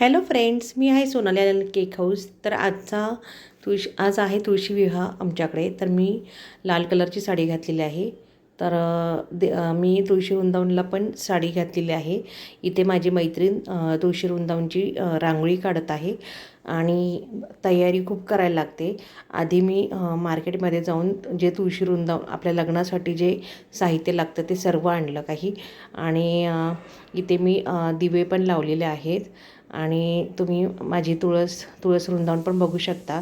Hello friends मी आहे Sonali cake house तर आजचा तुळशी आज आहे तुळशी विवाह आमच्याकडे. तर मी लाल कलरची साडी घातलेली आहे. तर दे मी तुळशी वृंदावनला पण साडी घातलेली आहे. इथे माझी मैत्रीण तुळशी वृंदावनची रांगोळी काढत आहे आणि तयारी खूप करायला लागते. आधी मी मार्केटमध्ये जाऊन जे तुळशी वृंदावन आपल्या लग्नासाठी जे साहित्य लागतं ते सर्व आणलं काही. आणि इथे मी दिवे पण लावलेले आहेत. आणि तुम्ही माझी तुळस तुळस वृंदावन पण बघू शकता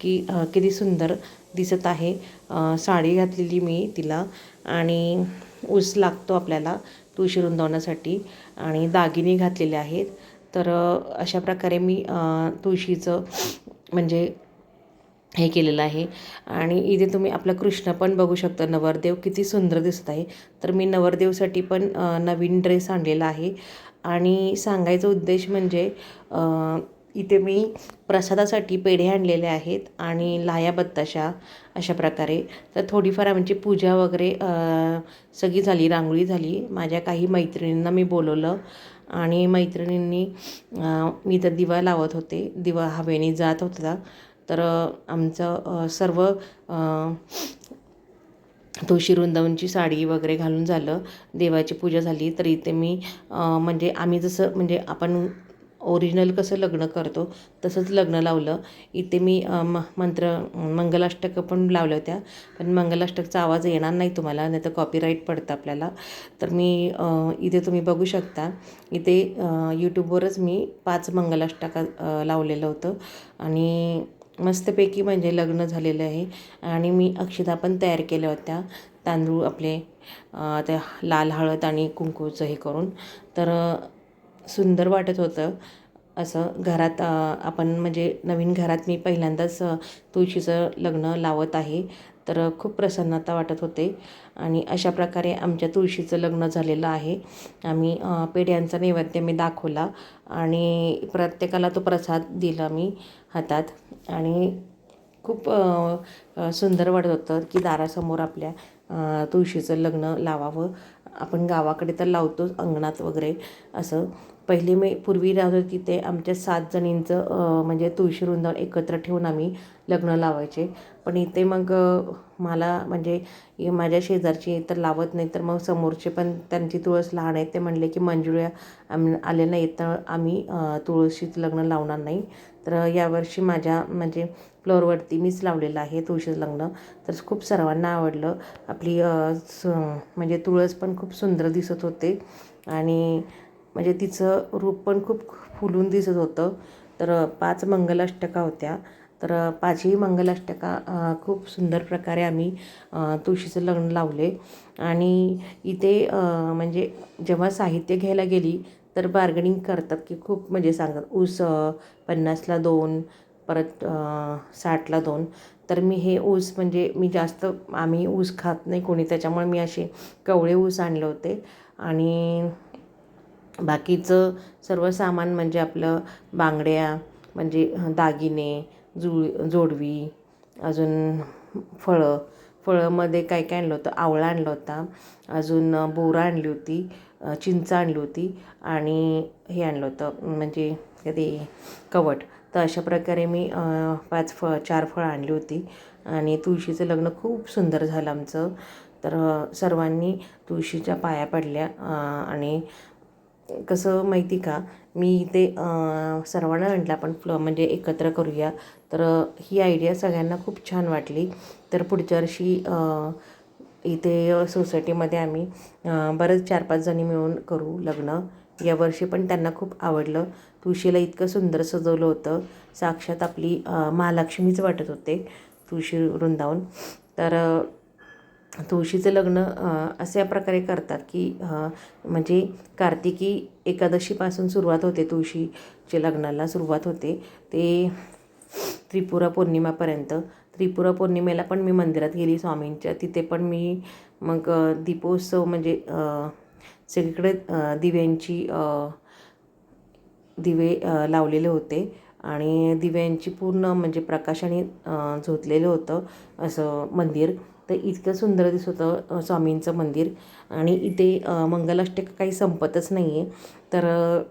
की किती सुंदर दिसत आहे. साडी घातलेली मी तिला आणि ऊस लागतो आपल्याला तुळशी रुंदवण्यासाठी आणि दागिने घातलेले आहेत. तर अशा प्रकारे मी तुळशीचं म्हणजे हे केलेलं आहे. आणि इथे तुम्ही आपला कृष्ण पण बघू शकता. नवरदेव किती सुंदर दिसत आहे. तर मी नवरदेवसाठी पण नवीन ड्रेस आणलेला आहे. आणि सांगायचा उद्देश म्हणजे इथे मी प्रसादासाठी पेढे आणलेले आहेत आणि लाया बत्ताशा अशा प्रकारे. तर थोडीफार आमची पूजा वगैरे सगळी झाली रांगोळी झाली. माझ्या काही मैत्रिणींना मी बोलवलं आणि मैत्रिणींनी मी तर दिवा लावत होते. दिवा हवेने जात होता. तर आमचं सर्व तुळशी वृंदावनची साडी वगैरे घालून झालं. देवाची पूजा झाली. तर इथे मी म्हणजे आम्ही जसं म्हणजे आपण ओरिजिनल कसं लग्न करतो तसंच लग्न लावलं. इथे मी म मंत्र मंगलाष्टकं पण लावल्या होत्या. पण मंगलाष्टकचा आवाज येणार नाही तुम्हाला नाही तर कॉपीराईट पडतं आपल्याला. तर मी इथे तुम्ही बघू शकता. इथे यूट्यूबवरच मी पाच मंगलाष्टका लावलेलं होतं. आणि मस्तपैकी म्हणजे लग्न झालेलं आहे. आणि मी अक्षदा पण तयार केल्या होत्या. तांदूळ आपले त्या लाल हळद आणि कुंकूचं हे करून. तर सुंदर वाटत होतं. असं घरात आपण म्हणजे नवीन घरात मी पहिल्यांदाच तुळशीचं लग्न लावत आहे. तर खूप प्रसन्नता वाटत होते. आणि अशा प्रकारे आमच्या तुळशीचं लग्न झालेलं आहे. आम्ही पेढ्यांचा नैवेद्य मी दाखवला आणि प्रत्येकाला तो प्रसाद दिला मी हातात. आणि खूप सुंदर वाटत होतं की दारासमोर आपल्या तुळशीचं लग्न लावावं. आपण गावाकडे तर लावतोच अंगणात वगैरे असं. पहिले मी पूर्वी राहत होती तिथे आमच्या सात जणींचं म्हणजे तुळशी वृंदावन एकत्र ठेवून आम्ही लग्न लावायचे. पण इथे मग मला म्हणजे माझ्या शेजारची तर लावत नाही तर मग समोरचे पण त्यांची तुळस लहान आहे ते म्हणले की मंजुळ्या आम आले नाही तर आम्ही तुळशीचं लग्न लावणार नाही. तर यावर्षी माझ्या म्हणजे फ्लोअरवरती मीच लावलेलं आहे तुळशीचं लग्न. तर खूप सर्वांना आवडलं. आपली स म्हणजे तुळस पण खूप सुंदर दिसत होते. आणि म्हणजे तिचं रूप पण खूप फुलून दिसत होतं. तर पाच मंगलाष्टका होत्या. तर पाचही मंगलाष्टका खूप सुंदर प्रकारे आम्ही तुळशीचं लग्न लावले. आणि इथे म्हणजे जेव्हा साहित्य घ्यायला गेली तर बार्गनिंग करतात की खूप म्हणजे सांगतात ऊस पन्नासला दोन परत साठला दोन. तर मी हे ऊस म्हणजे मी जास्त आम्ही ऊस खात नाही कोणी. त्याच्यामुळे मी असे कवळे ऊस आणले होते. आणि बाकीचं सर्व सामान म्हणजे आपलं बांगड्या म्हणजे दागिने जुळ जोडवी अजून फळं फळंमध्ये काय काय आणलं होतं? आवळा आणला होता अजून बोरं आणली होती चिंच आणली होती आणि हे आणलं होतं म्हणजे ते कवट. तर अशा प्रकारे मी पाच फळ चार फळं आणली होती आणि तुळशीचं लग्न खूप सुंदर झालं आमचं. तर सर्वांनी तुळशीच्या पाया पडल्या आणि कसं माहिती का? मी इथे सर्वांना म्हटलं आपण फ्ल म्हणजे एकत्र करूया. तर ही आयडिया सगळ्यांना खूप छान वाटली. तर पुढच्या वर्षी इथे सोसायटीमध्ये आम्ही बरंच चार पाच जणी मिळून करू लग्न. यावर्षी पण त्यांना खूप आवडलं. तुळशीला इतकं सुंदर सजवलं होतं. साक्षात आपली महालक्ष्मीच वाटत होते तुळशी वृंदावन. तर तुळशीचं लग्न अशा प्रकारे करतात की म्हणजे कार्तिकी एकादशीपासून सुरुवात होते तुळशीच्या लग्नाला सुरुवात होते. ते त्रिपुरा पौर्णिमापर्यंत त्रिपुरा पौर्णिमेला पण मी मंदिरात गेली स्वामींच्या. तिथे पण मी मग दीपोत्सव म्हणजे सगळीकडे दिव्यांची दिवे लावलेले होते आणि दिव्यांची पूर्ण म्हणजे प्रकाशाने झोतलेलं होतं असं मंदिर. तर इतकं सुंदर दिसत होतं स्वामींचं मंदिर. आणि इथे मंगलाष्टक काही संपतच नाही आहे तर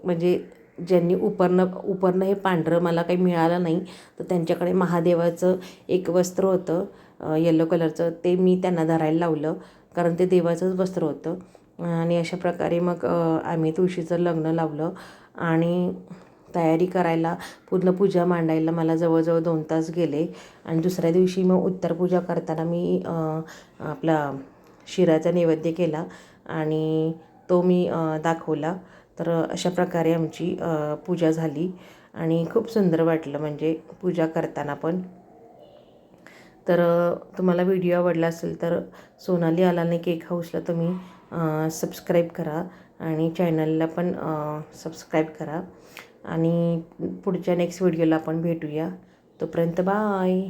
म्हणजे ज्यांनी उपरणं उपरणं हे पांढरं मला काही मिळालं नाही तर त्यांच्याकडे महादेवाचं एक वस्त्र होतं येलो कलरचं ते मी त्यांना धरायला लावलं कारण ते देवाचंच वस्त्र होतं. आणि अशा प्रकारे मग आम्ही तुळशीचं लग्न लावलं. आणि तयारी करायला पूर्ण पूजा मांडायला मला जवळजवळ दोन तास गेले. आणि दुसऱ्या दिवशी मग उत्तर पूजा करताना मी आपला शिराचा नैवेद्य केला आणि तो मी दाखवला. तर अशा प्रकारे आमची पूजा झाली आणि खूप सुंदर वाटलं म्हणजे पूजा करताना पण. तर तुम्हाला व्हिडिओ आवडला असेल तर सोनाली आलाने केक हाऊसला तुम्ही सबस्क्राईब करा आणि चॅनलला पण सबस्क्राईब करा. आणि पुढच्या नेक्स्ट व्हिडिओला आपण भेटूया. तोपर्यंत बाय